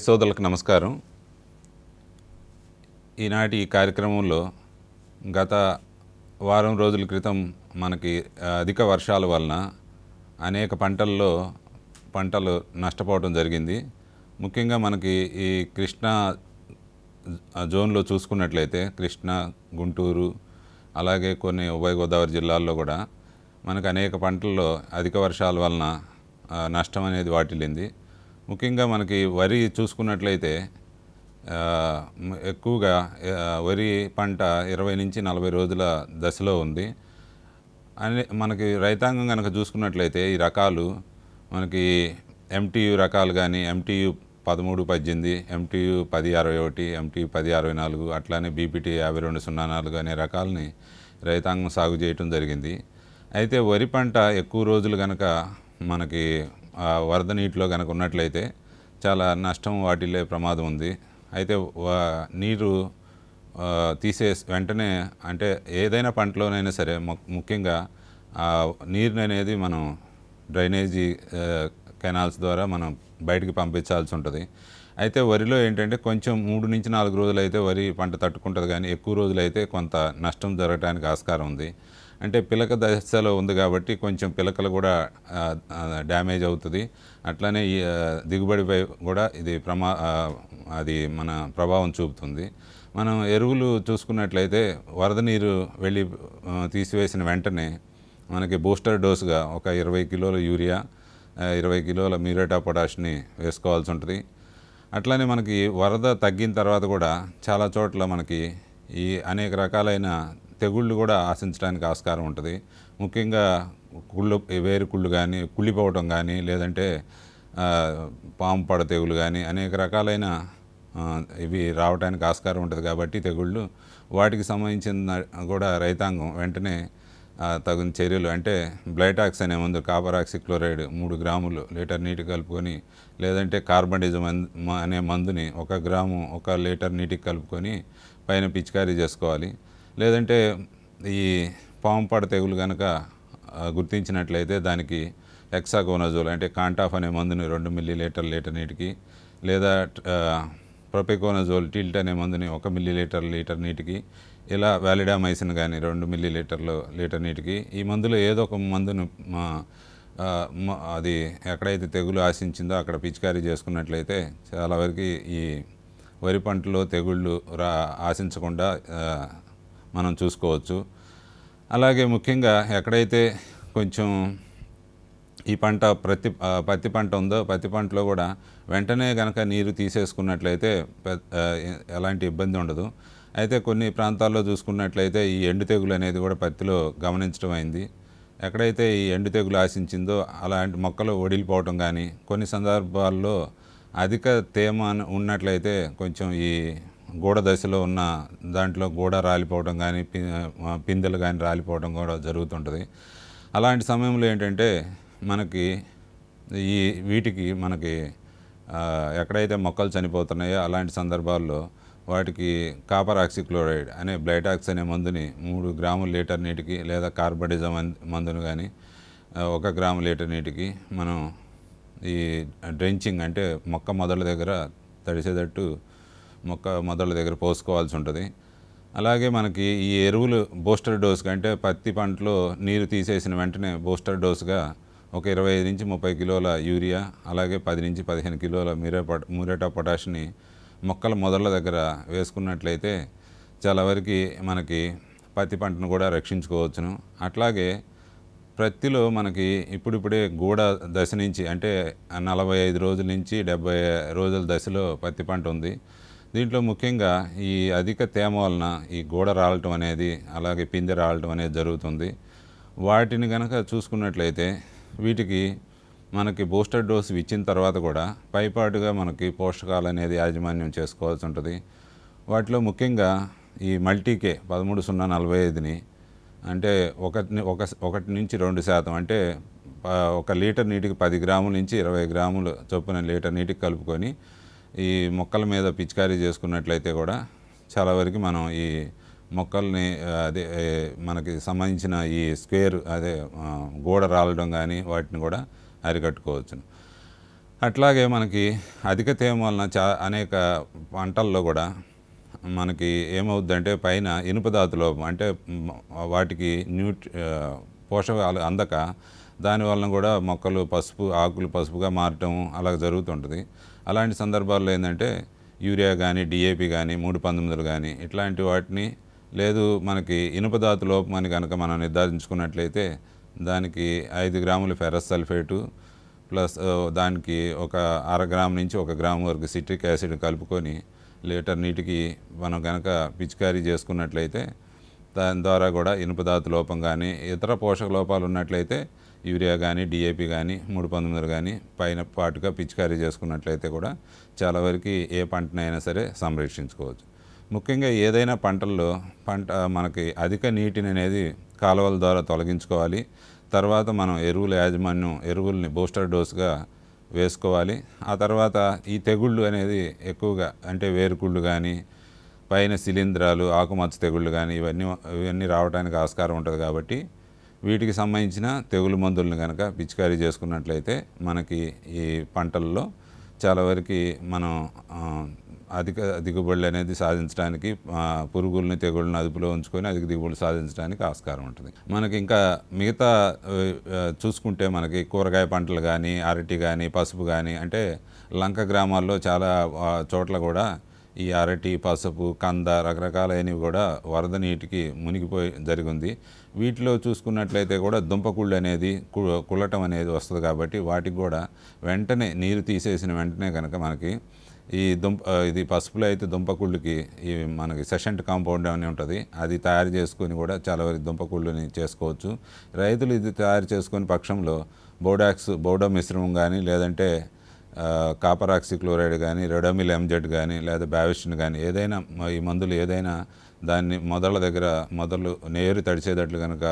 రైతు సోదరులకు నమస్కారం. ఈనాటి ఈ కార్యక్రమంలో గత వారం రోజుల క్రితం మనకి అధిక వర్షాల వలన అనేక పంటల్లో పంటలు నష్టపోవడం జరిగింది. ముఖ్యంగా మనకి ఈ కృష్ణా జోన్లో చూసుకున్నట్లయితే కృష్ణా గుంటూరు అలాగే కొన్ని ఉభయ గోదావరి జిల్లాల్లో కూడా మనకు అనేక పంటల్లో అధిక వర్షాల వలన నష్టం అనేది వాటిల్లింది. ముఖ్యంగా మనకి వరి చూసుకున్నట్లయితే ఎక్కువగా వరి పంట ఇరవై నుంచి నలభై రోజుల దశలో ఉంది. అని మనకి రైతాంగం కనుక చూసుకున్నట్లయితే ఈ రకాలు మనకి ఎంటీయు రకాలు కానీ ఎంటీయు పదమూడు పద్దెనిమిది ఎంటీయు పది అరవై ఒకటి ఎంటీయు పది అరవై నాలుగు అట్లానే బీపీటీ యాభై రెండు సున్నా నాలుగు అనే రకాలని రైతాంగం సాగు చేయటం జరిగింది. అయితే వరి పంట ఎక్కువ రోజులు కనుక మనకి ఆ, వరద నీటిలో కనుక ఉన్నట్లయితే చాలా నష్టం వాటిల్లే ప్రమాదం ఉంది. అయితే వా- నీరు తీసే వెంటనే అంటే ఏదైనా పంటలోనైనా సరే ముఖ్యంగా ఆ నీరుని అనేది మనం డ్రైనేజీ కెనాల్స్ ద్వారా మనం బయటికి పంపించాల్సి ఉంటుంది. అయితే వరిలో ఏంటంటే కొంచెం మూడు నుంచి నాలుగు రోజులు అయితే వరి పంట తట్టుకుంటుంది కానీ ఎక్కువ రోజులు అయితే కొంత నష్టం జరగడానికి ఆస్కారం ఉంది. అంటే పిలక దశలో ఉంది కాబట్టి కొంచెం పిలకలు కూడా డ్యామేజ్ అవుతుంది. అట్లానే ఈ దిగుబడిపై కూడా ఇది ప్రమా అది మన ప్రభావం చూపుతుంది. మనం ఎరువులు చూసుకున్నట్లయితే వరద నీరు వెళ్ళి తీసివేసిన వెంటనే మనకి బూస్టర్ డోసుగా ఒక ఇరవై కిలోల యూరియా ఇరవై కిలోల మ్యూరేటా పొటాష్ని వేసుకోవాల్సి ఉంటుంది. అట్లానే మనకి వరద తగ్గిన తర్వాత కూడా చాలా చోట్ల మనకి ఈ అనేక రకాలైన తెగుళ్ళు కూడా ఆశించడానికి ఆస్కారం ఉంటుంది. ముఖ్యంగా కుళ్ళు వేరు కుళ్ళు కానీ కుళ్ళిపోవటం కానీ లేదంటే పాము పడ తెగులు కానీ అనేక రకాలైన ఇవి రావడానికి ఆస్కారం ఉంటుంది కాబట్టి తెగుళ్ళు. వాటికి సంబంధించిన కూడా రైతాంగం వెంటనే తగిన చర్యలు అంటే బ్లైటాక్స్ అనే మందు కాపరాక్సిక్లోరైడ్ మూడు గ్రాములు లీటర్ నీటి కలుపుకొని లేదంటే కార్బనిజం అనే మందుని ఒక గ్రాము ఒక లీటర్ నీటికి కలుపుకొని పైన పిచికారీ చేసుకోవాలి. లేదంటే ఈ పాము తెగులు కనుక గుర్తించినట్లయితే దానికి ఎక్సాగోనజోల్ అంటే కాంటాఫ్ అనే మందుని రెండు మిల్లీ లీటర్ లీటర్ నీటికి లేదా ప్రొపెకోనజోల్ టిల్ట్ అనే మందుని ఒక మిల్లీ లీటర్ లీటర్ నీటికి ఇలా వ్యాలిడామైసిన్ కానీ రెండు మిల్లీ లీటర్లు లీటర్ నీటికి ఈ మందులో ఏదో ఒక మందును అది ఎక్కడైతే తెగులు ఆశించిందో అక్కడ పిచికారీ చేసుకున్నట్లయితే చాలా వరకు ఈ వరి పంటలో తెగుళ్ళు రా ఆశించకుండా మనం చూసుకోవచ్చు. అలాగే ముఖ్యంగా ఎక్కడైతే కొంచెం ఈ పంట ప్రతి పత్తి పంట ఉందో పత్తి పంటలో కూడా వెంటనే కనుక నీరు తీసేసుకున్నట్లయితే ఎలాంటి ఇబ్బంది ఉండదు. అయితే కొన్ని ప్రాంతాల్లో చూసుకున్నట్లయితే ఈ ఎండు తెగులు అనేది కూడా పత్తిలో గమనించడం అయింది. ఎక్కడైతే ఈ ఎండు తెగులు ఆశించిందో అలాంటి మొక్కలు ఒడిలిపోవటం కానీ కొన్ని సందర్భాల్లో అధిక తేమ ఉన్నట్లయితే కొంచెం ఈ గూడ దశలో ఉన్న దాంట్లో గూడ రాలిపోవడం కానీ పిందెలు కానీ రాలిపోవడం కూడా జరుగుతుంటుంది. అలాంటి సమయంలో ఏంటంటే మనకి ఈ వీటికి మనకి ఎక్కడైతే మొక్కలు చనిపోతున్నాయో అలాంటి సందర్భాల్లో వాటికి కాపర్ ఆక్సిక్లోరైడ్ అనే బ్లైటాక్స్ అనే మందుని మూడు గ్రాముల లీటర్ నీటికి లేదా కార్బడిజం మందును కానీ ఒక గ్రాము లీటర్ నీటికి మనం ఈ డ్రెంచింగ్ అంటే మొక్క మొదల దగ్గర తడిసేటట్టు మొక్క మొదల దగ్గర పోసుకోవాల్సి ఉంటుంది. అలాగే మనకి ఈ ఎరువులు బూస్టర్ డోస్ అంటే పత్తి పంటలో నీరు తీసేసిన వెంటనే బూస్టర్ డోస్గా ఒక ఇరవై ఐదు నుంచి ముప్పై కిలోల యూరియా అలాగే పది నుంచి పదిహేను కిలోల మీరే మ్యూరేటా పొటాష్ని మొక్కల మొదళ్ళ దగ్గర వేసుకున్నట్లయితే చాలా వరకు మనకి పత్తి పంటను కూడా రక్షించుకోవచ్చును. అట్లాగే ప్రత్తిలో మనకి ఇప్పుడిప్పుడే గూడ దశ నుంచి అంటే నలభై ఐదు రోజుల నుంచి డెబ్బై రోజుల దశలో పత్తి పంట ఉంది. దీంట్లో ముఖ్యంగా ఈ అధిక తేమ వలన ఈ గూడ రాలటం అనేది అలాగే పిందె రాలటం అనేది జరుగుతుంది. వాటిని కనుక చూసుకున్నట్లయితే వీటికి మనకి బూస్టర్ డోస్ ఇచ్చిన తర్వాత కూడా పైపాటుగా మనకి పోషకాలు అనేది యాజమాన్యం చేసుకోవాల్సి ఉంటుంది. వాటిలో ముఖ్యంగా ఈ మల్టీకే పదమూడు సున్నా నలభై ఐదుని అంటే ఒకటి ఒక ఒకటి నుంచి రెండు శాతం అంటే ఒక లీటర్ నీటికి పది గ్రాముల నుంచి ఇరవై గ్రాములు చొప్పున లీటర్ నీటికి కలుపుకొని ఈ మొక్కల మీద పిచికారీ చేసుకున్నట్లయితే కూడా చాలా వరకు మనం ఈ మొక్కల్ని అదే మనకి సంబంధించిన ఈ స్క్వేర్ అదే గోడ రాలడం కానీ వాటిని కూడా అరికట్టుకోవచ్చు అట్లాగే మనకి అధిక తేమ వలన చా అనేక పంటల్లో కూడా మనకి ఏమవుద్దంటే పైన ఇనుపధాతు లోపం అంటే వాటికి న్యూట్ పోషకాలు అందక దానివలన కూడా మొక్కలు పసుపు ఆకులు పసుపుగా మారటం అలా జరుగుతుంటుంది. అలాంటి సందర్భాల్లో ఏంటంటే యూరియా కానీ డిఏపి కానీ మూడు పంతొమ్మిదిలు కానీ ఇట్లాంటి వాటిని లేదు మనకి ఇనుప లోపమని కనుక మనం నిర్ధారించుకున్నట్లయితే దానికి ఐదు గ్రాములు ఫెరస్ సల్ఫేటు ప్లస్ దానికి ఒక అర గ్రాము నుంచి ఒక గ్రామ్ వరకు సిట్రిక్ యాసిడ్ కలుపుకొని లీటర్ నీటికి మనం కనుక పిచికారీ చేసుకున్నట్లయితే దాని ద్వారా కూడా ఇనుపదాతు లోపం కానీ ఇతర పోషక లోపాలు ఉన్నట్లయితే యూరియా కానీ డిఏపి కానీ మూడు పంతొమ్మిది కానీ పైన పాటుగా పిచికారీ చేసుకున్నట్లయితే కూడా చాలా వరకు ఏ పంటనైనా సరే సంరక్షించుకోవచ్చు. ముఖ్యంగా ఏదైనా పంటల్లో పంట మనకి అధిక నీటిని అనేది కాలువల ద్వారా తొలగించుకోవాలి. తర్వాత మనం ఎరువుల యాజమాన్యం ఎరువుల్ని బూస్టర్ డోస్గా వేసుకోవాలి. ఆ తర్వాత ఈ తెగుళ్ళు అనేది ఎక్కువగా అంటే వేరుకుళ్ళు కానీ పైన శిలీంధ్రాలు ఆకుమచ్చ తెగుళ్ళు కానీ ఇవన్నీ ఇవన్నీ రావడానికి ఆస్కారం ఉంటుంది కాబట్టి వీటికి సంబంధించిన తెగులు మందులను కనుక పిచికారీ చేసుకున్నట్లయితే మనకి ఈ పంటల్లో చాలా వరకు మనం అధిక దిగుబడులు అనేది సాధించడానికి పురుగుల్ని తెగుళ్ళని అదుపులో ఉంచుకొని అధిక దిగుబడులు సాధించడానికి ఆస్కారం ఉంటుంది. మనకి ఇంకా మిగతా చూసుకుంటే మనకి కూరగాయ పంటలు కానీ అరటి కానీ పసుపు కానీ అంటే లంక గ్రామాల్లో చాలా చోట్ల కూడా ఈ అరటి పసుపు కంద రకరకాలైనవి కూడా వరద నీటికి మునిగిపోయి జరిగింది. వీటిలో చూసుకున్నట్లయితే కూడా దుంపకుళ్ళు అనేది కు- కుళ్ళటం అనేది వస్తుంది కాబట్టి వాటికి కూడా వెంటనే నీరు తీసేసిన వెంటనే కనుక మనకి ఈ దుంప ఇది పసుపులో అయితే దుంపకుళ్ళుకి ఈ మనకి సెషంట్ కాంపౌండ్ అని ఉంటుంది. అది తయారు చేసుకొని కూడా చాలా వరకు దుంపకుళ్ళుని చేసుకోవచ్చు. రైతులు ఇది తయారు చేసుకునే పక్షంలో బోడాక్స్ బోడో మిశ్రమం కానీ లేదంటే కాపరాక్సిక్లోరైడ్ కాపర్ ఆక్సిక్లోరైడ్ కానీ రెడోమిల్ ఎంజెడ్ కానీ లేదా బ్యావిస్టిన్ కానీ ఏదైనా ఈ మందులు ఏదైనా దాన్ని మొదళ్ళ దగ్గర మొదలు నేరు తడిచేటట్లు కనుక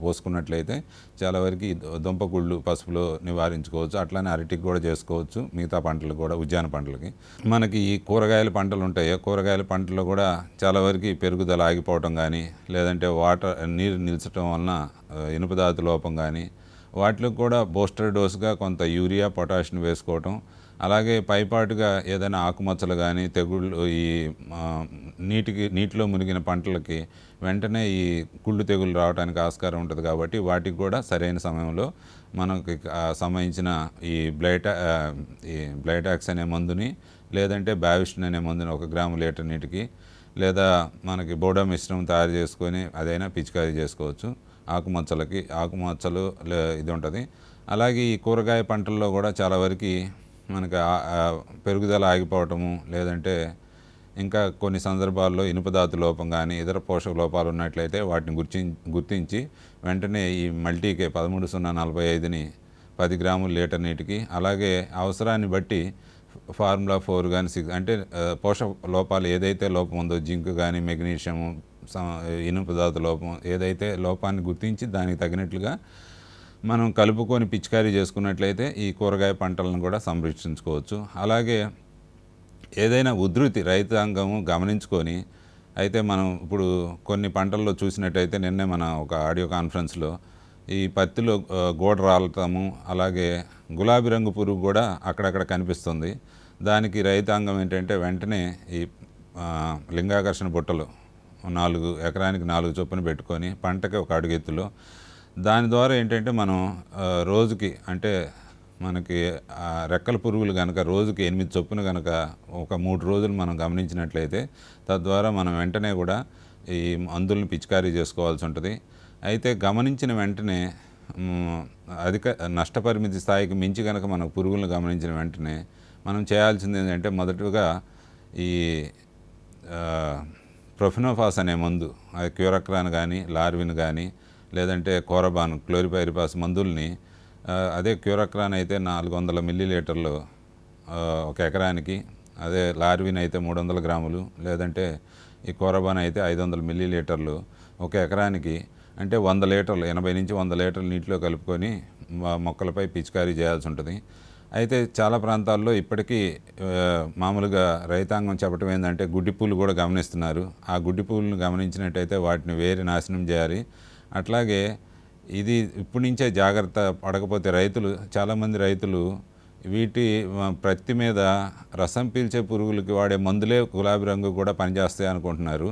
పోసుకున్నట్లయితే చాలా వరకు ఈ దుంపగుళ్ళు పసుపులో నివారించుకోవచ్చు. అట్లానే అరటికి కూడా చేసుకోవచ్చు. మిగతా పంటలు కూడా ఉద్యాన పంటలకి. మనకి ఈ కూరగాయల పంటలు ఉంటాయి? కూరగాయల పంటలో కూడా చాలా వరకు పెరుగుదల ఆగిపోవటం కానీ లేదంటే వాటర్ నీరు నిల్చడం వలన ఆ, లోపం కానీ వాటిలో కూడా బూస్టర్ డోస్గా కొంత యూరియా పొటాషియం వేసుకోవటం అలాగే పైపాటుగా ఏదైనా ఆకుమచ్చలు కానీ తెగుళ్ళు ఈ నీటికి నీటిలో మునిగిన పంటలకి వెంటనే ఈ కుళ్ళు తెగులు రావడానికి ఆస్కారం ఉంటుంది కాబట్టి వాటికి కూడా సరైన సమయంలో మనకి సంబంధించిన ఈ బ్లైటా ఈ బ్లైటాక్స్ అనే మందుని లేదంటే బ్యావిస్టిన్ అనే మందుని ఒక గ్రాము లీటర్ నీటికి లేదా మనకి బోడా మిశ్రమం తయారు చేసుకొని అదైనా పిచికారీ చేసుకోవచ్చు. ఆకుమచ్చలకి ఆకుమచ్చలు లే- ఇది ఉంటుంది. అలాగే ఈ కూరగాయ పంటల్లో కూడా చాలా వరకు మనకి పెరుగుదల ఆగిపోవటము లేదంటే ఇంకా కొన్ని సందర్భాల్లో ఇనుపధాతు లోపం కానీ ఇతర పోషక లోపాలు ఉన్నట్లయితే వాటిని గుర్చి గుర్తించి వెంటనే ఈ మల్టీకే పదమూడు సున్నా నలభై ఐదుని పది గ్రాముల లీటర్ నీటికి అలాగే అవసరాన్ని బట్టి ఫార్ములా ఫోర్ కానీ సిక్స్ అంటే పోషక లోపాలు ఏదైతే లోపం ఉందో జింక్ కానీ మెగ్నీషియం ఇనుప లోపం ఏదైతే లోపాన్ని గుర్తించి దానికి తగినట్లుగా మనం కలుపుకొని పిచికారీ చేసుకున్నట్లయితే ఈ కూరగాయ పంటలను కూడా సంరక్షించుకోవచ్చు. అలాగే ఏదైనా ఉధృతి రైతాంగము గమనించుకొని అయితే మనం ఇప్పుడు కొన్ని పంటల్లో చూసినట్టయితే నిన్నే మన ఒక ఆడియో కాన్ఫరెన్స్లో ఈ పత్తిలో గోడ రాలటము అలాగే గులాబీ రంగు పురుగు కూడా అక్కడక్కడ కనిపిస్తుంది. దానికి రైతాంగం ఏంటంటే వెంటనే ఈ లింగాకర్షణ బుట్టలు నాలుగు ఎకరానికి నాలుగు చొప్పున పెట్టుకొని పంటకి ఒక అడుగెత్తులో దాని ద్వారా ఏంటంటే మనం రోజుకి అంటే మనకి రెక్కల పురుగులు కనుక రోజుకి ఎనిమిది చొప్పున కనుక ఒక మూడు రోజులు మనం గమనించినట్లయితే తద్వారా మనం వెంటనే కూడా ఈ మందులను పిచికారీ చేసుకోవాల్సి ఉంటుంది. అయితే గమనించిన వెంటనే అధిక నష్టపరిమితి స్థాయికి మించి కనుక మనం పురుగులను గమనించిన వెంటనే మనం చేయాల్సింది ఏంటంటే మొదటగా ఈ ప్రొఫినోఫాస్ అనే మందు అది క్యూరక్రాన్ కానీ లార్విన్ కానీ లేదంటే కోరబాన్ క్లోరిపైరిపాస్ మందుల్ని అదే క్యూరక్రాన్ అయితే నాలుగు వందల మిల్లీ లీటర్లు ఒక ఎకరానికి అదే లార్విన్ అయితే మూడు వందల గ్రాములు లేదంటే ఈ కోరబాన్ అయితే ఐదు వందల మిల్లీ లీటర్లు ఒక ఎకరానికి అంటే వంద లీటర్లు ఎనభై నుంచి వంద లీటర్లు నీటిలో కలుపుకొని మా మొక్కలపై పిచికారీ చేయాల్సి ఉంటుంది. అయితే చాలా ప్రాంతాల్లో ఇప్పటికీ మామూలుగా రైతాంగం చెప్పడం ఏంటంటే గుడ్డి పూలు కూడా గమనిస్తున్నారు. ఆ గుడ్డి పూలను గమనించినట్టయితే వాటిని వేరే నాశనం చేయాలి. అట్లాగే ఇది ఇప్పటి నుంచే జాగ్రత్త పడకపోతే రైతులు చాలామంది రైతులు వీటి ఆ, ప్రత్తి మీద రసం పీల్చే పురుగులకి వాడే మందులే గులాబీ రంగు కూడా పనిచేస్తాయి అనుకుంటున్నారు.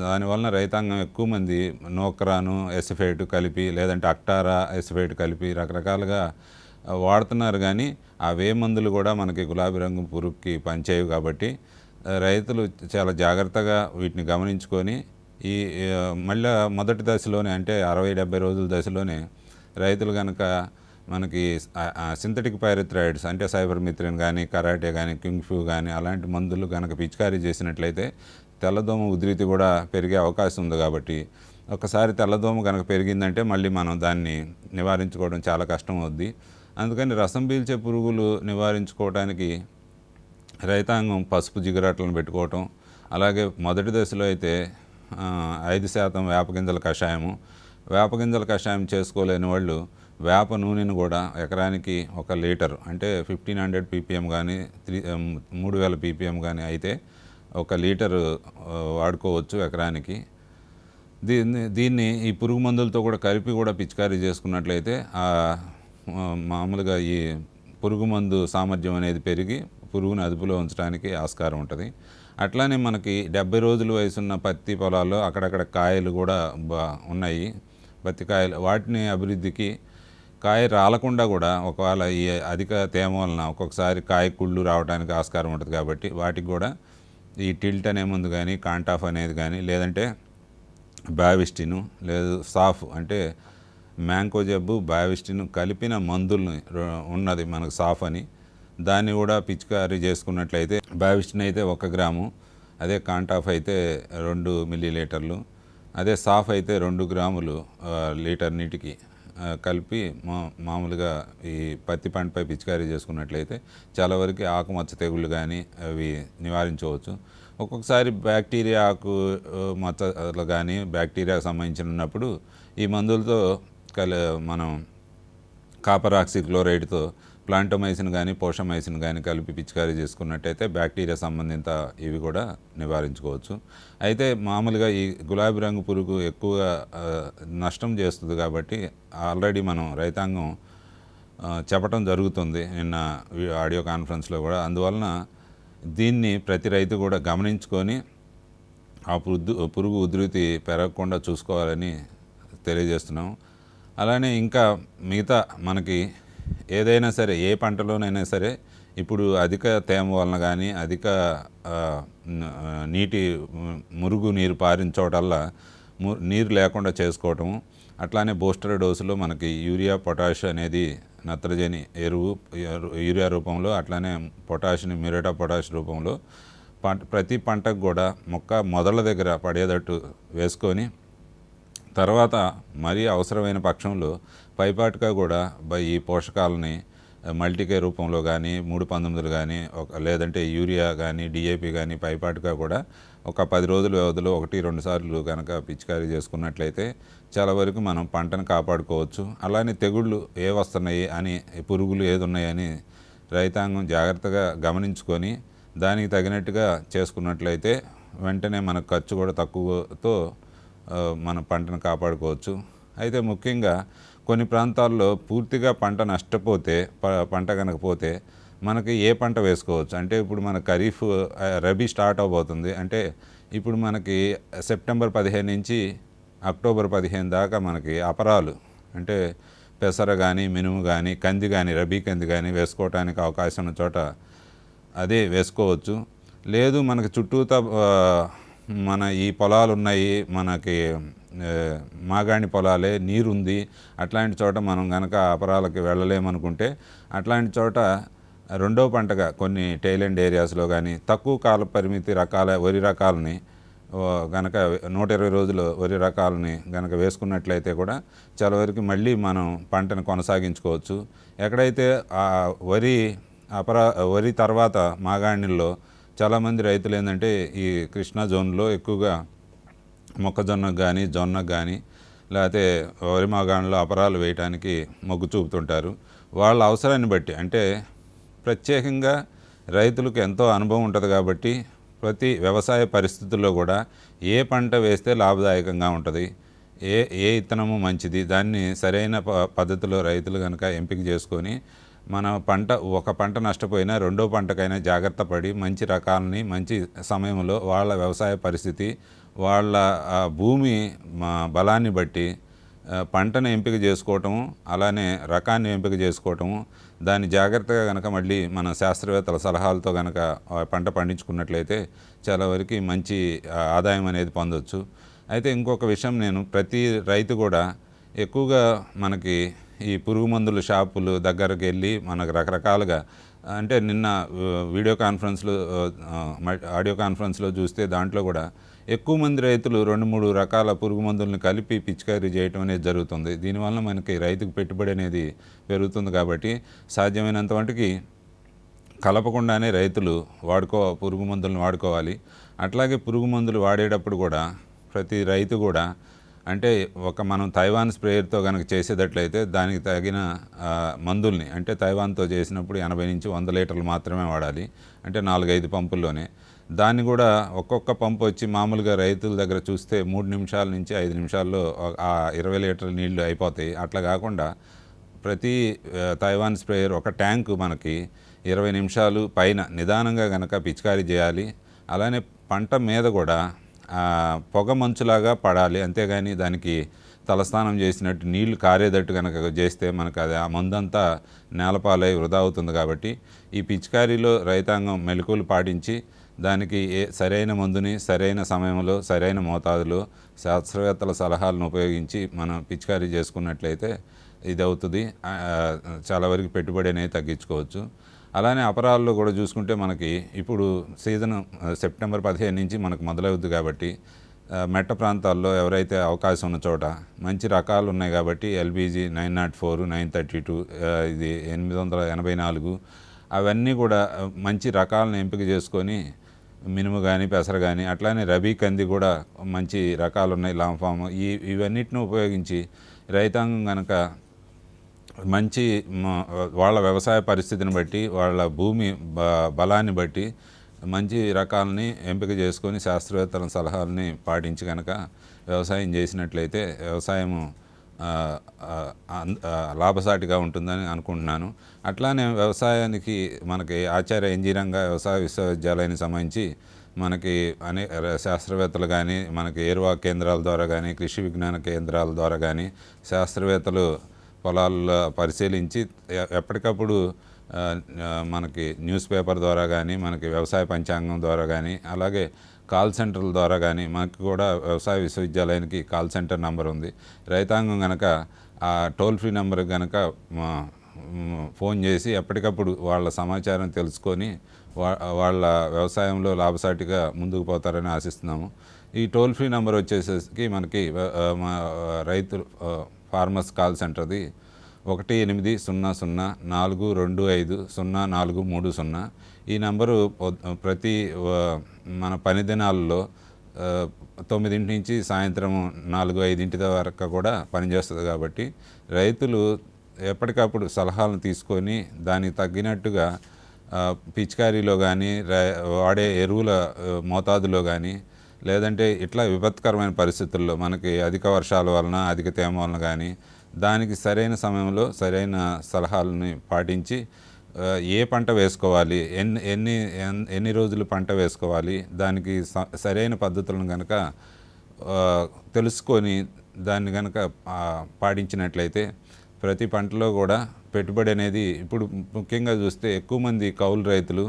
దానివలన రైతాంగం ఎక్కువ మంది నోకరాను ఎసిఫైట్ కలిపి లేదంటే అక్టారా ఎసిఫైట్ కలిపి రకరకాలుగా వాడుతున్నారు. కానీ అవే మందులు కూడా మనకి గులాబీ రంగు పురుగుకి పనిచేయవు కాబట్టి రైతులు చాలా జాగ్రత్తగా వీటిని గమనించుకొని ఈ మళ్ళీ మొదటి దశలోనే అంటే అరవై డెబ్బై రోజుల దశలోనే రైతులు కనుక మనకి సింథటిక్ పైరిథ్రాయిడ్స్ అంటే సైబర్ మిత్రిన్ కానీ కరాటే కానీ కింగ్ ఫ్యూ కానీ అలాంటి మందులు కనుక పిచికారీ చేసినట్లయితే తెల్లదోమ ఉధృతి కూడా పెరిగే అవకాశం ఉంది కాబట్టి ఒకసారి తెల్లదోమ కనుక పెరిగిందంటే మళ్ళీ మనం దాన్ని నివారించుకోవడం చాలా కష్టం అవుద్ది. అందుకని రసం పీల్చే పురుగులు నివారించుకోవడానికి రైతాంగం పసుపు జిగురాట్లను పెట్టుకోవటం అలాగే మొదటి దశలో అయితే ఐదు శాతం వేపగింజల కషాయము. వేపగింజల కషాయం చేసుకోలేని వాళ్ళు వేప నూనెను కూడా ఎకరానికి ఒక లీటర్ అంటే ఫిఫ్టీన్ హండ్రెడ్ పీపీఎం కానీ త్రీ మూడు వేల పీపీఎం కానీ అయితే ఒక లీటర్ వాడుకోవచ్చు ఎకరానికి. దీన్ని దీన్ని ఈ పురుగు మందులతో కూడా కలిపి కూడా పిచికారీ చేసుకున్నట్లయితే మామూలుగా ఈ పురుగు మందు సామర్థ్యం అనేది పెరిగి పురుగుని అదుపులో ఉంచడానికి ఆస్కారం ఉంటుంది. అట్లానే మనకి డెబ్బై రోజుల వయసున్న పత్తి పొలాల్లో అక్కడక్కడ కాయలు కూడా బా ఉన్నాయి. పత్తి కాయలు వాటిని అభివృద్ధికి కాయ రాలకుండా కూడా ఒకవేళ ఈ అధిక తేమ వలన ఒక్కొక్కసారి కాయ కుళ్ళు రావడానికి ఆస్కారం ఉంటుంది కాబట్టి వాటికి కూడా ఈ టిల్ట్ అనే ముందు కానీ కాంటాఫ్ అనేది కానీ లేదంటే బావిస్టిను లేదు సాఫ్ అంటే మ్యాంకో జబ్బు బావిస్టిన్ కలిపిన మందుల్ని ఉన్నది మనకు సాఫ్ అని. దాన్ని కూడా పిచికారీ చేసుకున్నట్లయితే బావిస్టిన్ అయితే ఒక గ్రాము అదే కాంటాఫ్ అయితే రెండు మిల్లీ లీటర్లు అదే సాఫ్ అయితే రెండు గ్రాములు లీటర్ నీటికి కలిపి మా మామూలుగా ఈ పత్తి పంటపై పిచికారీ చేసుకున్నట్లయితే చాలా వరకు ఆకుమచ్చ తెగుళ్ళు కానీ అవి నివారించవచ్చు. ఒక్కొక్కసారి బ్యాక్టీరియా ఆకు మచ్చలు కానీ బ్యాక్టీరియాకు సంబంధించిన ఉన్నప్పుడు ఈ మందులతో కల మనం కాపర్ ఆక్సిక్లోరైడ్తో ప్లాంటోమైసిన్ కానీ పోషమైసిన్ కానీ కలిపి పిచికారీ చేసుకున్నట్టయితే బ్యాక్టీరియా సంబంధిత ఇవి కూడా నివారించుకోవచ్చు. అయితే మామూలుగా ఈ గులాబీ రంగు పురుగు ఎక్కువగా నష్టం చేస్తుంది కాబట్టి ఆల్రెడీ మనం రైతాంగం చెప్పటం జరుగుతుంది నిన్న ఆడియో కాన్ఫరెన్స్లో కూడా. అందువలన దీన్ని ప్రతి రైతు కూడా గమనించుకొని ఆ పురుగు పురుగు ఉధృతి పెరగకుండా చూసుకోవాలని తెలియజేస్తున్నాం అలానే ఇంకా మిగతా మనకి ఏదైనా సరే ఏ పంటలోనైనా సరే ఇప్పుడు అధిక తేమ వలన కానీ అధిక నీటి మురుగు నీరు పారించవటల్లా ము- నీరు లేకుండా చేసుకోవటం అట్లానే బూస్టర్ డోసులో మనకి యూరియా పొటాష్ అనేది నత్రజని ఎరువు యూరియా రూపంలో అట్లానే పొటాష్ని మిరటా పొటాష్ రూపంలో ప ప్రతి పంటకు కూడా మొక్క మొదళ్ళ దగ్గర పడేటట్టు వేసుకొని తర్వాత మరీ అవసరమైన పక్షంలో పైపాటుగా కూడా ఈ పోషకాలని మల్టీకే రూపంలో కానీ మూడు పంతొమ్మిదిలు కానీ ఒక లేదంటే యూరియా కానీ డిఏపి కానీ పైపాటుగా కూడా ఒక పది రోజుల వ్యవధిలో ఒకటి రెండు సార్లు కనుక పిచికారీ చేసుకున్నట్లయితే చాలా వరకు మనం పంటను కాపాడుకోవచ్చు. అలానే తెగుళ్ళు ఏ వస్తున్నాయి అని పురుగులు ఏది ఉన్నాయని రైతాంగం జాగ్రత్తగా గమనించుకొని దానికి తగినట్టుగా చేసుకున్నట్లయితే వెంటనే మనకు ఖర్చు కూడా తక్కువతో మన పంటను కాపాడుకోవచ్చు. అయితే ముఖ్యంగా కొన్ని ప్రాంతాల్లో పూర్తిగా పంట నష్టపోతే ప- పంట కనుక పోతే మనకి ఏ పంట వేసుకోవచ్చు? అంటే ఇప్పుడు మన ఖరీఫ్ రబీ స్టార్ట్ అవబోతుంది. అంటే ఇప్పుడు మనకి సెప్టెంబర్ పదిహేను నుంచి అక్టోబర్ పదిహేను దాకా మనకి అపరాలు. అంటే పెసర కానీ మినుము కానీ కంది కానీ రబీ కంది కానీ వేసుకోవటానికి అవకాశం ఉన్న చోట అదే వేసుకోవచ్చు. లేదు మనకి చుట్టూతా మన ఈ పొలాలు ఉన్నాయి మనకి మాగాణి పొలాలే నీరుంది అట్లాంటి చోట మనం కనుక అపరాలకి వెళ్ళలేమనుకుంటే అట్లాంటి చోట రెండో పంటగా కొన్ని టైలెండ్ ఏరియాస్లో కానీ తక్కువ కాల పరిమితి రకాల వరి రకాలని ఓ గనక నూట ఇరవై రోజులు వరి రకాలని గనక వేసుకున్నట్లయితే కూడా చాలా వరకు మళ్ళీ మనం పంటను కొనసాగించుకోవచ్చు. ఎక్కడైతే ఆ వరి అపరా వరి తర్వాత మాగాణిల్లో చాలామంది రైతులు ఏంటంటే ఈ కృష్ణా జోన్లో ఎక్కువగా మొక్కజొన్నకు కానీ జొన్నకు కానీ లేకపోతే వరి మాగాణిలో అపరాలు వేయటానికి మొగ్గు చూపుతుంటారు. వాళ్ళ అవసరాన్ని బట్టి అంటే ప్రత్యేకంగా రైతులకు ఎంతో అనుభవం ఉంటుంది కాబట్టి ప్రతి వ్యవసాయ పరిస్థితుల్లో కూడా ఏ పంట వేస్తే లాభదాయకంగా ఉంటుంది ఏ ఏ ఇత్తనము మంచిది దాన్ని సరైన ప- పద్ధతిలో రైతులు కనుక ఎంపిక చేసుకొని మన పంట ఒక పంట నష్టపోయినా రెండో పంటకైనా జాగ్రత్త పడి మంచి రకాలని మంచి సమయంలో వాళ్ళ వ్యవసాయ పరిస్థితి వాళ్ళ భూమి మా బలాన్ని బట్టి పంటను ఎంపిక చేసుకోవటము అలానే రకాన్ని ఎంపిక చేసుకోవటము దాన్ని జాగ్రత్తగా కనుక మళ్ళీ మన శాస్త్రవేత్తల సలహాలతో కనుక పంట పండించుకున్నట్లయితే చాలా వరకు మంచి ఆదాయం అనేది పొందొచ్చు. అయితే ఇంకొక విషయం నేను ప్రతి రైతు కూడా ఎక్కువగా మనకి ఈ పురుగు మందుల షాపులు దగ్గరకు వెళ్ళి మనకు రకరకాలుగా అంటే నిన్న వీడియో కాన్ఫరెన్స్లో మ- ఆడియో కాన్ఫరెన్స్లో చూస్తే దాంట్లో కూడా ఎక్కువ మంది రైతులు రెండు మూడు రకాల పురుగు మందులను కలిపి పిచికారీ చేయటం అనేది జరుగుతుంది. దీనివల్ల మనకి రైతుకు పెట్టుబడి అనేది పెరుగుతుంది కాబట్టి సాధ్యమైనంత మటుకి కలపకుండానే రైతులు వాడుకో పురుగు మందులను వాడుకోవాలి. అట్లాగే పురుగు మందులు వాడేటప్పుడు కూడా ప్రతి రైతు కూడా అంటే ఒక మనం తైవాన్ స్ప్రేయర్తో కనుక చేసేటట్లయితే దానికి తగిన మందుల్ని అంటే తైవాన్తో చేసినప్పుడు ఎనభై నుంచి వంద లీటర్లు మాత్రమే వాడాలి. అంటే నాలుగైదు పంపుల్లోనే. దాన్ని కూడా ఒక్కొక్క పంపు వచ్చి మామూలుగా రైతుల దగ్గర చూస్తే మూడు నిమిషాల నుంచి ఐదు నిమిషాల్లో ఆ ఇరవై లీటర్ల నీళ్ళు అయిపోతాయి. అట్లా కాకుండా ప్రతి తైవాన్ స్ప్రేయర్ ఒక ట్యాంకు మనకి ఇరవై నిమిషాలు పైన నిదానంగా కనుక పిచికారీ చేయాలి. అలానే పంట మీద కూడా పొగ మంచులాగా పడాలి. అంతేగాని దానికి తలస్నానం చేసినట్టు నీళ్ళు కారేదట్టు కనుక చేస్తే మనకు అది ఆ మందంతా నేలపాలై వృధా అవుతుంది కాబట్టి ఈ పిచికారీలో రైతాంగం మెలకువలు పాటించి దానికి ఏ సరైన మందుని సరైన సమయంలో సరైన మోతాదులో శాస్త్రవేత్తల సలహాలను ఉపయోగించి మనం పిచికారీ చేసుకున్నట్లయితే ఇది అవుతుంది చాలా వరకు పెట్టుబడి అనేది తగ్గించుకోవచ్చు. అలానే అపరాల్లో కూడా చూసుకుంటే మనకి ఇప్పుడు సీజన్ సెప్టెంబర్ పదిహేను నుంచి మనకు మొదలవుద్ది కాబట్టి మెట్ట ప్రాంతాల్లో ఎవరైతే అవకాశం ఉన్న చోట మంచి రకాలు ఉన్నాయి కాబట్టి LBG nine not four nine thirty two ఇది ఎనిమిది వందల ఎనభై నాలుగు అవన్నీ కూడా మంచి రకాలను ఎంపిక చేసుకొని మినుము కానీ పెసర కానీ అట్లానే రబీ కంది కూడా మంచి రకాలు ఉన్నాయి లాంఫామ్ ఈ ఇవన్నిటిని ఉపయోగించి రైతాంగం కనుక మంచి వాళ్ళ వ్యవసాయ పరిస్థితిని బట్టి వాళ్ళ భూమి బ బలాన్ని బట్టి మంచి రకాలని ఎంపిక చేసుకొని శాస్త్రవేత్తల సలహాలని పాటించి కనుక వ్యవసాయం చేసినట్లయితే వ్యవసాయము లాభసాటిగా ఉంటుందని అనుకుంటున్నాను. అట్లానే వ్యవసాయానికి మనకి ఆచార్య ఇంజనీరంగా వ్యవసాయ విశ్వవిద్యాలయానికి సంబంధించి మనకి అనే శాస్త్రవేత్తలు కానీ మనకి ఏరువా కేంద్రాల ద్వారా కానీ కృషి విజ్ఞాన కేంద్రాల ద్వారా కానీ శాస్త్రవేత్తలు పొలాల్లో పరిశీలించి ఎప్పటికప్పుడు మనకి న్యూస్ పేపర్ ద్వారా కానీ మనకి వ్యవసాయ పంచాంగం ద్వారా కానీ అలాగే కాల్ సెంటర్ల ద్వారా కానీ మనకి కూడా వ్యవసాయ విశ్వవిద్యాలయానికి కాల్ సెంటర్ నెంబర్ ఉంది. రైతాంగం కనుక ఆ టోల్ ఫ్రీ నెంబర్ కనుక ఫోన్ చేసి ఎప్పటికప్పుడు వాళ్ళ సమాచారం తెలుసుకొని వా- వాళ్ళ వ్యవసాయంలో లాభసాటిగా ముందుకు పోతారని ఆశిస్తున్నాము. ఈ టోల్ ఫ్రీ నెంబర్ వచ్చేసరికి మనకి మా రైతు ఫార్మర్స్ కాల్ సెంటర్ది. ఒకటి ఎనిమిది సున్నా సున్నా నాలుగు రెండు ఐదు సున్నా నాలుగు మూడు సున్నా. ఈ నంబరు ప్రతి మన పని దినాల్లో తొమ్మిదింటి నుంచి సాయంత్రం నాలుగు ఐదింటి వరకు కూడా పనిచేస్తుంది కాబట్టి రైతులు ఎప్పటికప్పుడు సలహాలను తీసుకొని దానికి తగ్గినట్టుగా పిచికారీలో కానీ వాడే ఎరువుల మోతాదులో కానీ లేదంటే ఇట్లా విపత్కరమైన పరిస్థితుల్లో మనకి అధిక వర్షాల వలన అధిక తేమ వలన కానీ దానికి సరైన సమయంలో సరైన సలహాలని పాటించి ఏ పంట వేసుకోవాలి ఎన్ని ఎన్ని ఎన్- ఎన్ని రోజులు పంట వేసుకోవాలి దానికి స- సరైన పద్ధతులను కనుక తెలుసుకొని దాన్ని కనుక పాటించినట్లయితే ప్రతి పంటలో కూడా పెట్టుబడి అనేది ఇప్పుడు ముఖ్యంగా చూస్తే ఎక్కువ మంది కౌలు రైతులు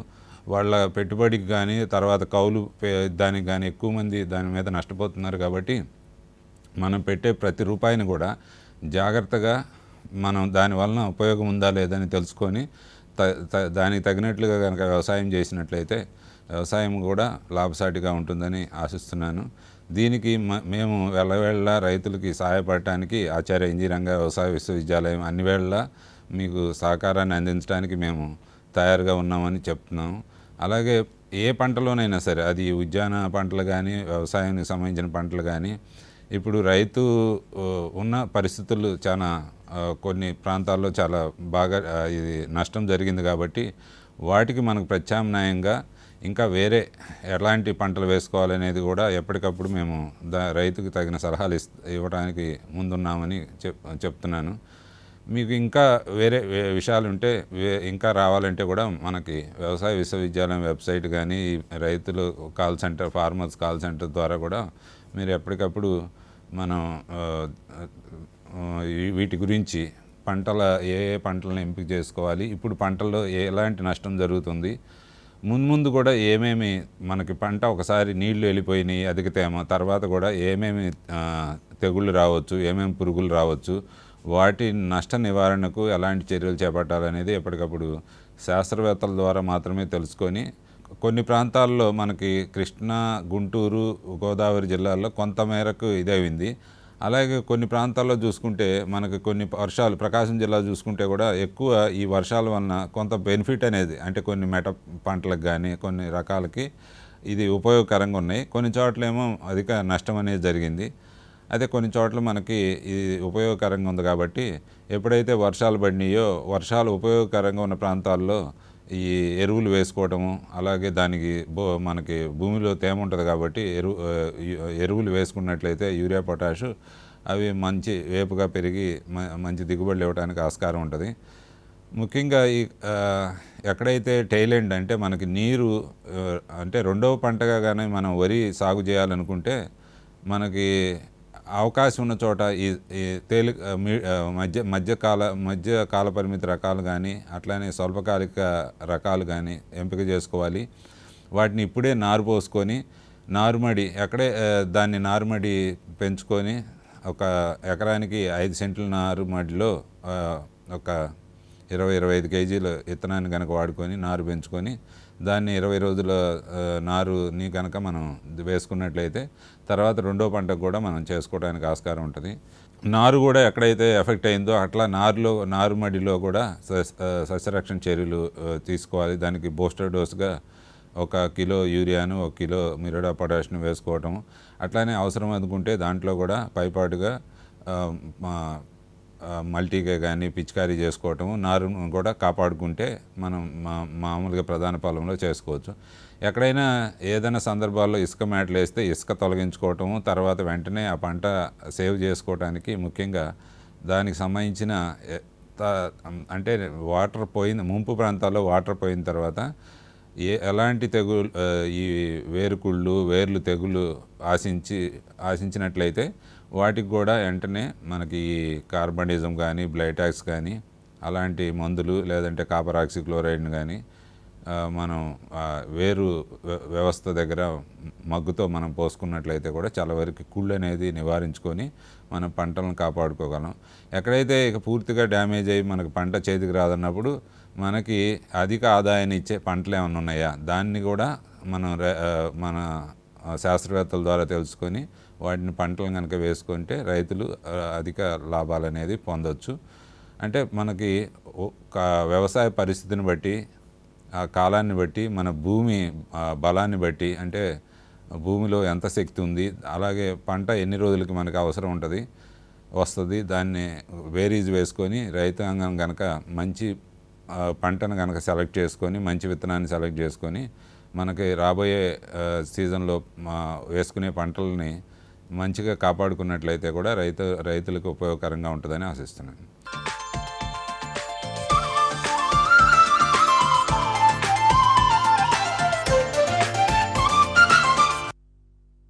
వాళ్ళ పెట్టుబడికి కానీ తర్వాత కౌలు పే- దానికి కానీ ఎక్కువ మంది దాని మీద నష్టపోతున్నారు కాబట్టి మనం పెట్టే ప్రతి రూపాయిని కూడా జాగ్రత్తగా మనం దాని వలన ఉపయోగం ఉందా లేదని తెలుసుకొని త దానికి తగినట్లుగా కనుక వ్యవసాయం చేసినట్లయితే వ్యవసాయం కూడా లాభసాటిగా ఉంటుందని ఆశిస్తున్నాను. దీనికి మ- మేము వెళ్ళవేళ్ళ రైతులకి సహాయపడటానికి ఆచార్య ఇంజనీరింగ్ వ్యవసాయ విశ్వవిద్యాలయం అన్ని వేళలా మీకు సహకారాన్ని అందించడానికి మేము తయారుగా ఉన్నామని చెప్తున్నాము. అలాగే ఏ పంటలోనైనా సరే అది ఉద్యాన పంటలు కానీ వ్యవసాయానికి సంబంధించిన పంటలు కానీ ఇప్పుడు రైతు ఉన్న పరిస్థితులు చాలా కొన్ని ప్రాంతాల్లో చాలా బాగా ఇది నష్టం జరిగింది కాబట్టి వాటికి మనకు ప్రత్యామ్నాయంగా ఇంకా వేరే ఎలాంటి పంటలు వేసుకోవాలనేది కూడా ఎప్పటికప్పుడు మేము దా రైతుకు తగిన సలహాలు ఇవ్వడానికి ముందున్నామని చెప్ చెప్తున్నాను. మీకు ఇంకా వేరే విషయాలు ఉంటే వే- ఇంకా రావాలంటే కూడా మనకి వ్యవసాయ విశ్వవిద్యాలయం వెబ్సైట్ కానీ రైతులు call centre farmers call centre ద్వారా కూడా మీరు ఎప్పటికప్పుడు మనం వీటి గురించి పంటల ఏ ఏ పంటలను ఎంపిక చేసుకోవాలి ఇప్పుడు పంటల్లో ఎలాంటి నష్టం జరుగుతుంది ముందు ముందు కూడా ఏమేమి మనకి పంట ఒకసారి నీళ్ళు వెళ్ళిపోయినాయి అధిక తేమ తర్వాత కూడా ఏమేమి తెగుళ్ళు రావచ్చు ఏమేమి పురుగులు రావచ్చు వాటి నష్ట నివారణకు ఎలాంటి చర్యలు చేపట్టాలనేది ఎప్పటికప్పుడు శాస్త్రవేత్తల ద్వారా మాత్రమే తెలుసుకొని కొన్ని ప్రాంతాల్లో మనకి కృష్ణా గుంటూరు గోదావరి జిల్లాల్లో కొంత మేరకు ఇదైంది అలాగే కొన్ని ప్రాంతాల్లో చూసుకుంటే మనకి కొన్ని వర్షాలు ప్రకాశం జిల్లా చూసుకుంటే కూడా ఎక్కువ ఈ వర్షాల వలన కొంత బెనిఫిట్ అనేది అంటే కొన్ని మెట పంటలకు కానీ కొన్ని రకాలకి ఇది ఉపయోగకరంగా ఉన్నాయి. కొన్ని చోట్లేమో అధిక నష్టం అనేది జరిగింది. అదే కొన్ని చోట్ల మనకి ఇది ఉపయోగకరంగా ఉంది కాబట్టి ఎప్పుడైతే వర్షాలు పడినాయో వర్షాలు ఉపయోగకరంగా ఉన్న ప్రాంతాల్లో ఈ ఎరువులు వేసుకోవటము అలాగే దానికి బో మనకి భూమిలో తేమ ఉంటుంది కాబట్టి ఎరువు ఎరువులు వేసుకున్నట్లయితే యూరియా పొటాషు అవి మంచి వేపుగా పెరిగి మ- మంచి దిగుబడులు ఇవ్వడానికి ఆస్కారం ఉంటుంది. ముఖ్యంగా ఈ ఎక్కడైతే టైలెండ్ అంటే మనకి నీరు అంటే రెండవ పంటగా కానీ మనం వరి సాగు చేయాలనుకుంటే మనకి అవకాశం ఉన్న చోట ఈ తేలిక తేలి మీ- మధ్య మధ్యకాల మధ్య కాల పరిమితి రకాలు కానీ అట్లానే స్వల్పకాలిక రకాలు కానీ ఎంపిక చేసుకోవాలి. వాటిని ఇప్పుడే నారు పోసుకొని నారుమడి ఎక్కడే దాన్ని నారుమడి పెంచుకొని ఒక ఎకరానికి ఐదు సెంట్ల నారుమడిలో ఒక ఇరవై ఇరవై ఐదు కేజీలు విత్తనాన్ని కనుక వాడుకొని నారు పెంచుకొని దాన్ని ఇరవై రోజుల నారుని కనుక మనం వేసుకున్నట్లయితే తర్వాత రెండో పంటకు కూడా మనం చేసుకోవడానికి ఆస్కారం ఉంటుంది. నారు కూడా ఎక్కడైతే ఎఫెక్ట్ అయిందో అట్లా నారులో నారు మడిలో కూడా సస్- సస్యరక్షణ చర్యలు తీసుకోవాలి. దానికి బూస్టర్ డోస్గా ఒక కిలో యూరియాను ఒక కిలో మిరడా పొటాషియం వేసుకోవటం అట్లానే అవసరం అనుకుంటే దాంట్లో కూడా పైపాటుగా మా మల్టీగా కానీ పిచికారీ చేసుకోవటం నారును కూడా కాపాడుకుంటే మనం మా మామూలుగా ప్రధాన పొలంలో చేసుకోవచ్చు. ఎక్కడైనా ఏదైనా సందర్భాల్లో ఇసుక మేటలు వేస్తే ఇసుక తొలగించుకోవటము తర్వాత వెంటనే ఆ పంట సేవ్ చేసుకోవటానికి ముఖ్యంగా దానికి సంబంధించిన అంటే వాటర్ పోయిన ముంపు ప్రాంతాల్లో వాటర్ పోయిన తర్వాత ఏ ఎలాంటి తెగులు ఈ వేరుకుళ్ళు వేర్లు తెగులు ఆశించి ఆశించినట్లయితే వాటికి కూడా వెంటనే మనకి కార్బనిజం కానీ బ్లైటాక్స్ కానీ అలాంటి మందులు లేదంటే కాపర్ ఆక్సిక్లోరైడ్ కానీ మనం వేరు వ్య- వ్యవస్థ దగ్గర మగ్గుతో మనం పోసుకున్నట్లయితే కూడా చాలా వరకు కుళ్ళు అనేది నివారించుకొని మనం పంటలను కాపాడుకోగలం. ఎక్కడైతే ఇక పూర్తిగా డ్యామేజ్ అయ్యి మనకు పంట చేతికి రాదన్నప్పుడు మనకి అధిక ఆదాయాన్ని ఇచ్చే పంటలు ఏమైనా ఉన్నాయా? దాన్ని కూడా మనం మన శాస్త్రవేత్తల ద్వారా తెలుసుకొని వాటిని పంటలు కనుక వేసుకుంటే రైతులు అధిక లాభాలు అనేది పొందొచ్చు. అంటే మనకి వ్యవసాయ పరిస్థితిని బట్టి ఆ కాలాన్ని బట్టి మన భూమి బలాన్ని బట్టి అంటే భూమిలో ఎంత శక్తి ఉంది అలాగే పంట ఎన్ని రోజులకి మనకు అవసరం ఉంటుంది వస్తుంది దాన్ని వేరీజ్ వేసుకొని రైతాంగం కనుక మంచి పంటను కనుక సెలెక్ట్ చేసుకొని మంచి విత్తనాన్ని సెలెక్ట్ చేసుకొని మనకి రాబోయే సీజన్లో మా వేసుకునే పంటలని మంచిగా కాపాడుకున్నట్లయితే కూడా రైతు రైతులకు ఉపయోగకరంగా ఉంటుందని ఆశిస్తున్నాను.